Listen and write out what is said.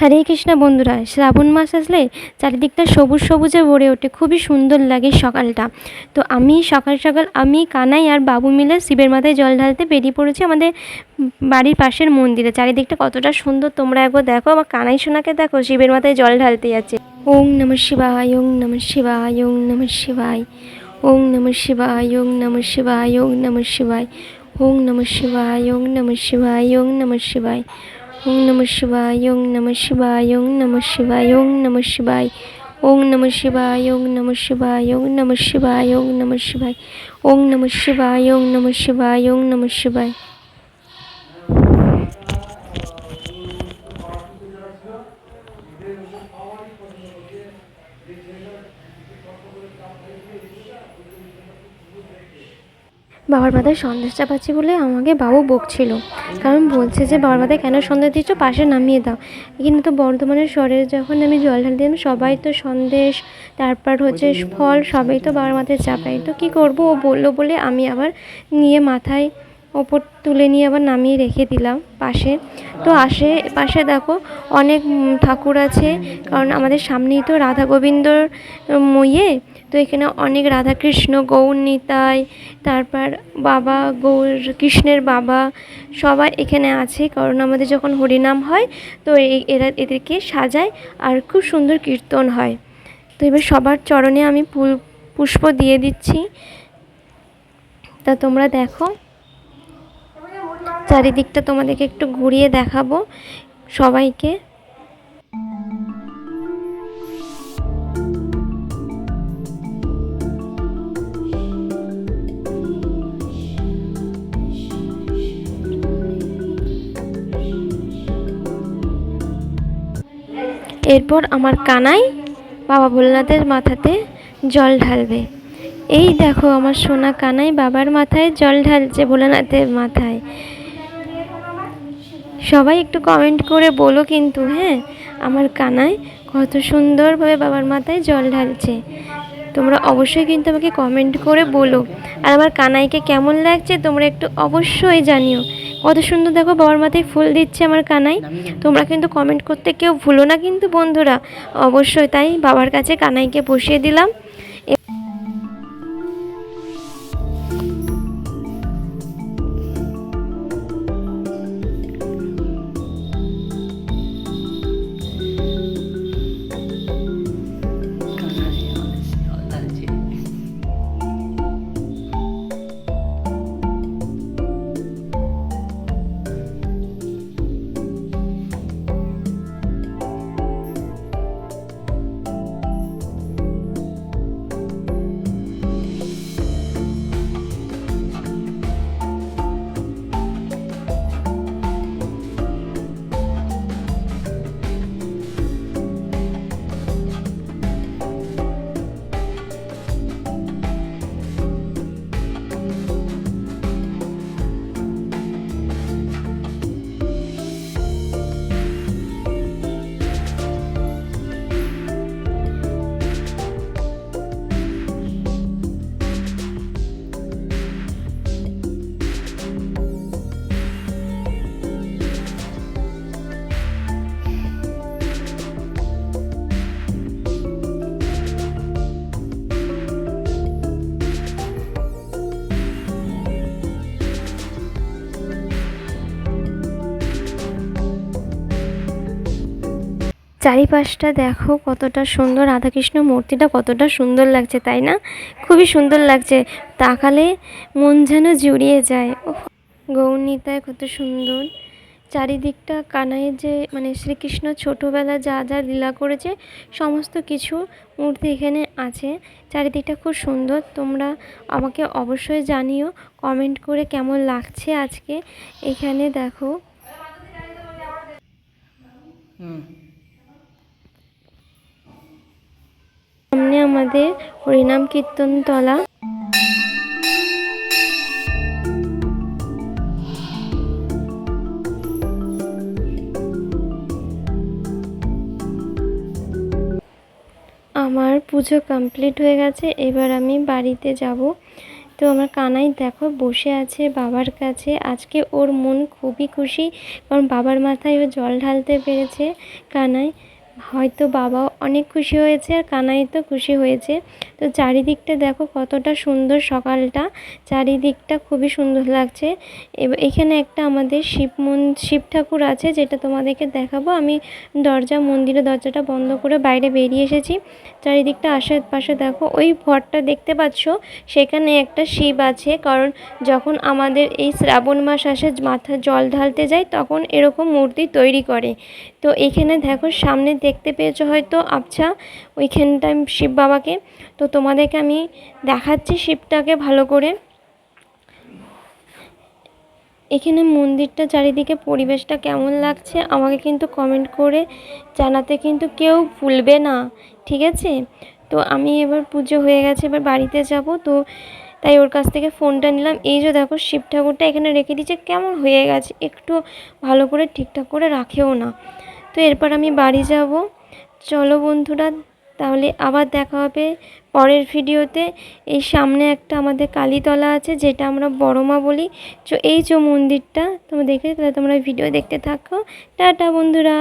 হরে কৃষ্ণ বন্ধুরা, শ্রাবণ মাস আসলে চারিদিকটা সবুজ সবুজে ভরে ওঠে, খুবই সুন্দর লাগে সকালটা। তো আমি সকাল সকাল, আমি, কানাই আর বাবু মিলে শিবের মাথায় জল ঢালতে বেরিয়ে পড়েছি আমাদের বাড়ির পাশের মন্দিরে। চারিদিকটা কতটা সুন্দর, তোমরা একবার দেখো আমার কানাই সোনাকে দেখো, শিবের মাথায় জল ঢালতে যাচ্ছে। ওং নম শিবায়, ওং নম শিবায়, ওং নম শিবায়, ওং নম শিবায়, ওং নম শিবায়, ওং নম শিবায়, ওং নম শিবায়, ওং নম শিবায়, ওং নম শিবায় ওং নম শিবায় ওং নম শিবায় ওং নম শিবায় ওং নম শিবায় ওং নম শিবায় ওং নম শিবায় ওং নম শিবায় ওং নম শিবায় ওং নম শিবায় ওং নম শিবায় ওং নম শিবায় বাবার মাথায় সন্দেশটা পাচ্ছি বলে আমাকে বাবু বকছিল। কারণ বলছে যে, বাবার মাথায় কেন সন্দেশ দিচ্ছ? পাশে নামিয়ে দাও। এখানে তো বর্ধমানের শহরে যখন আমি জল ঢাল দিলাম সবাই তো সন্দেশ, তারপর হচ্ছে ফল, সবাই তো বাবার মাথায় চাপায় তো কী করব? ও বলল বলে আমি আবার নিয়ে মাথায় ওপর তুলে নিয়ে আবার নামিয়ে রেখে দিলাম পাশে। তো আসে, পাশে দেখো অনেক ঠাকুর আছে, কারণ আমাদের সামনেই তো রাধা গোবিন্দর মইয়ে তো এখানে অনেক রাধাকৃষ্ণ, গৌর নিতাই, তারপর বাবা গৌর, কৃষ্ণের বাবা সবাই এখানে আছে। কারণ আমাদের যখন হরিনাম হয়, তো এরা এদেরকে সাজায় আর খুব সুন্দর কীর্তন হয়। তো এবার সবার চরণে আমি ফুল, পুষ্প দিয়ে দিচ্ছি। তা তোমরা দেখো। চারিদিকটা তোমাদেরকে একটু ঘুরিয়ে দেখাবো সবাইকে। এরপর আমার কানাই বাবা ভোলনাথের মাথাতে জল ঢালবে। এই দেখো আমার সোনা কানাই বাবার মাথায় জল ঢালছে ভোলেনাথের মাথায়। সবাই একটু কমেন্ট করে বলো কিন্তু হ্যাঁ? আমার কানায় কত সুন্দরভাবে বাবার মাথায় জল ঢালছে। তোমরা অবশ্যই কিন্তু আমাকে কমেন্ট করে বলো। আর আমার কানাইকে কেমন লাগছে তোমরা একটু অবশ্যই জানিও। কত সুন্দর দেখো বাবার মাথায় ফুল দিচ্ছে আমার কানাই। তোমরা কিন্তু কমেন্ট করতে কেউ ভুলো না কিন্তু বন্ধুরা। অবশ্যই তাই বাবার কাছে কানাইকে বসিয়ে দিলাম। চারিপাশটা দেখো কতটা সুন্দর। রাধাকৃষ্ণ মূর্তিটা কতটা সুন্দর লাগছে তাই না? খুবই সুন্দর লাগছে। তাকালে মন যেন জুড়িয়ে যায়। ওহ, গৌরনীতায় কত সুন্দর। চারিদিকটা কানাইয়ের যে মানে শ্রীকৃষ্ণ ছোটোবেলা যা যা লীলা করেছে সমস্ত কিছু মূর্তি এখানে আছে। চারিদিকটা খুব সুন্দর। তোমরা আমাকে অবশ্যই জানিও কমেন্ট করে কেমন লাগছে আজকে। এখানে দেখো। সামনে আমাদের হরিনাম কীর্তন তলা। আমার পুজো কমপ্লিট হয়ে গেছে, এবার আমি বাড়িতে যাব। তো আমার কানাই দেখো বসে আছে বাবার কাছে। আজকে ওর মন খুবই খুশি, কারণ বাবার মাথায় ও জল ঢালতে পেরেছে। কানাই হয়তো বাবাও অনেক খুশি হয়েছে আর কানাই তো খুশি হয়েছে। তো চারিদিকটা দেখো কতটা সুন্দর সকালটা। চারিদিকটা খুবই সুন্দর লাগছে। এখানে একটা আমাদের শিব মন, শিব ঠাকুর আছে যেটা তোমাদেরকে দেখাবো। আমি দরজা, মন্দিরের দরজাটা বন্ধ করে বাইরে বেরিয়ে এসেছি। চারিদিকটা আশেপাশে দেখো ওই ঘরটা দেখতে পাচ্ছ? সেখানে একটা শিব আছে। কারণ যখন আমাদের এই শ্রাবণ মাস আসে মাথা জল ঢালতে যায়, তখন এরকম মূর্তি তৈরি করে। তো এখানে দেখো সামনে দেখতে পেয়েছ হয়তো। আবছা ওইখানটায় শিব বাবাকে। তো তোমাদেরকে আমি দেখাচ্ছি শিবটাকে ভালো করে। এখানে মন্দিরটা চারিদিকে পরিবেশটা কেমন লাগছে আমাকে কিন্তু কমেন্ট করে জানাতে কিন্তু কেউ ভুলবে না, ঠিক আছে? তো আমি এবার পুজো হয়ে গেছে, এবার বাড়িতে যাব। তো তাই ওর কাছ থেকে ফোনটা নিলাম। এই যে দেখো শিব ঠাকুরটা এখানে রেখে দিয়েছে, কেমন হয়ে গেছে? একটু ভালো করে ঠিকঠাক করে রাখেও না। তো এরপর আমি বাড়ি যাব। চলো বন্ধুরা, তাহলে আবার দেখা হবে পরের ভিডিওতে। এই সামনে একটা আমাদের কালীতলা আছে, যেটা আমরা বড় মা বলি। চো এই যে মন্দিরটা, তোমরা দেখে তাহলে তোমরা ভিডিও দেখতে থাকো। টাটা বন্ধুরা।